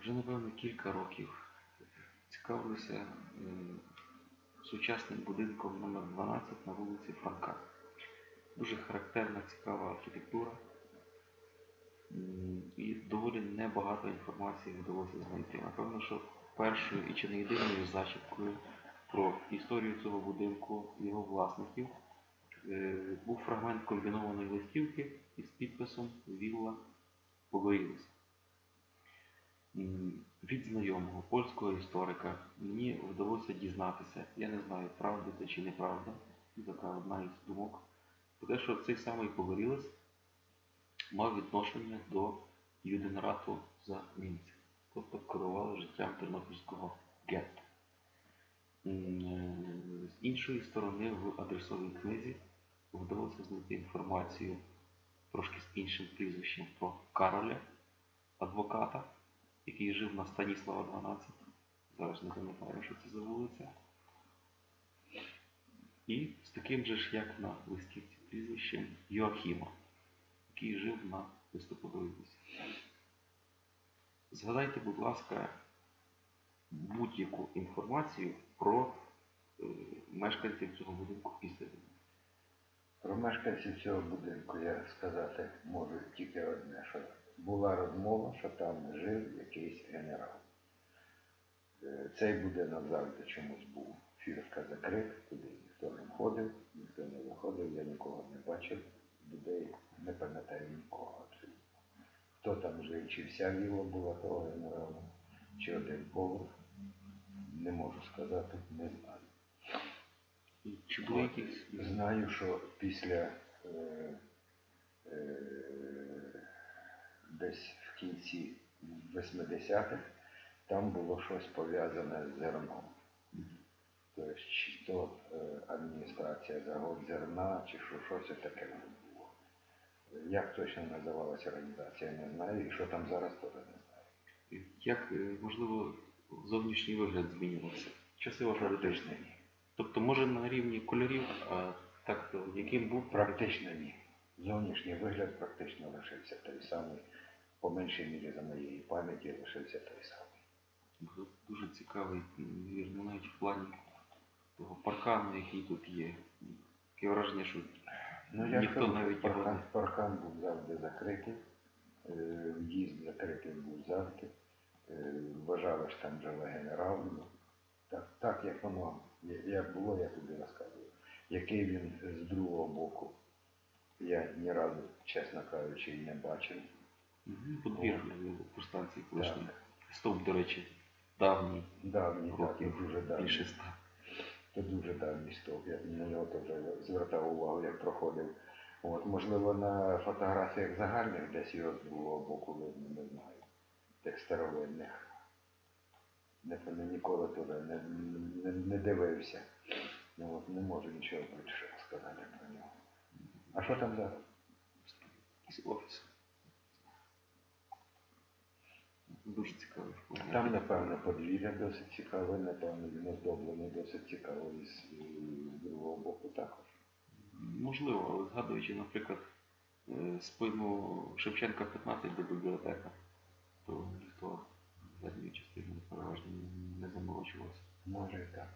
вже напевно кілька років цікавлюся сучасним будинком номер 12 на вулиці Франка. Дуже характерна, цікава архітектура. І доволі небагато інформації вдалося знайти. Напевно, що першою і чи не єдиною зачіпкою про історію цього будинку, його власників, е, був фрагмент комбінованої листівки із підписом Вілла Погорілися. Від знайомого польського історика. Мені вдалося дізнатися, я не знаю, правда це чи неправда, така одна із думок, про те, що цей самий Погорілець мав відношення до юденрату за німців, тобто керував життям тернопільського гетто. Е, З іншої сторони, в адресовій книзі вдалося знайти інформацію трошки з іншим прізвищем про Кароля, адвоката, який жив на Станіслава 12. Зараз не пам'ятаю, що це за вулиця. І з таким же ж, як на листівці прізвищем Йоахіма, який жив на листопадовій вулиці. Згадайте, будь ласка, будь-яку інформацію про е, мешканців цього будинку після. Про мешканців цього будинку я сказати можу тільки одне, що була розмова, що там жив якийсь генерал. Е, Цей будинок завжди чомусь був фіртка закрит, туди ніхто не входив, ніхто не виходив, я нікого не бачив, людей не пам'ятаю нікого. Хто там жив, чи вся віла була того генерала, чи один поверх, не можу сказати, не знаю. І Чи були якісь Знаю, що після е, е, десь в кінці 80-х там було щось пов'язане з зерном. Тобто, чи то е, адміністрація загон зерна, чи що, щось таке було. Як точно називалася організація, не знаю, і що там зараз теж не знаю. Як, можливо, зовнішній вигляд змінювався? Часи вашого ні. Тобто, може на рівні кольорів, а так, то яким був Практично ні. Зовнішній вигляд практично лишився той самий. По меншій мірі за моєї пам'яті лишився той самий. дуже цікавий, м, навіть в плані того паркану, який тут є. Таке враження, що Ну, я Ніхто скажу, навіть його паркан, не- паркан був завжди закритий, е, в'їзд закритий був завжди. Е, Вважали, що там живе генерал. Так, так як воно, як було, я тобі розказую. Який він з другого боку, я ні разу, чесно кажучи, і не бачив. м, подвір'я по станції колишній. Так. Стовп, до речі, давній, Давній, так, і дуже давній. більше ста. Це дуже давній стовп. Я на нього теж звертав увагу, як проходив. От, можливо, на фотографіях загальних десь його з другого боку видно, не знаю. Тих старовинних. Не, ніколи туди не, не, не дивився. Ну, от, не можу нічого більше сказати про нього. А що там зараз? Якийсь офіс. Дуже цікавий. Там, напевно, подвір'я досить цікаве, напевно, він оздоблений досить цікаво і з, другого боку також. Можливо, але згадуючи, наприклад, е, спину Шевченка 15 до бібліотека, то Може і так.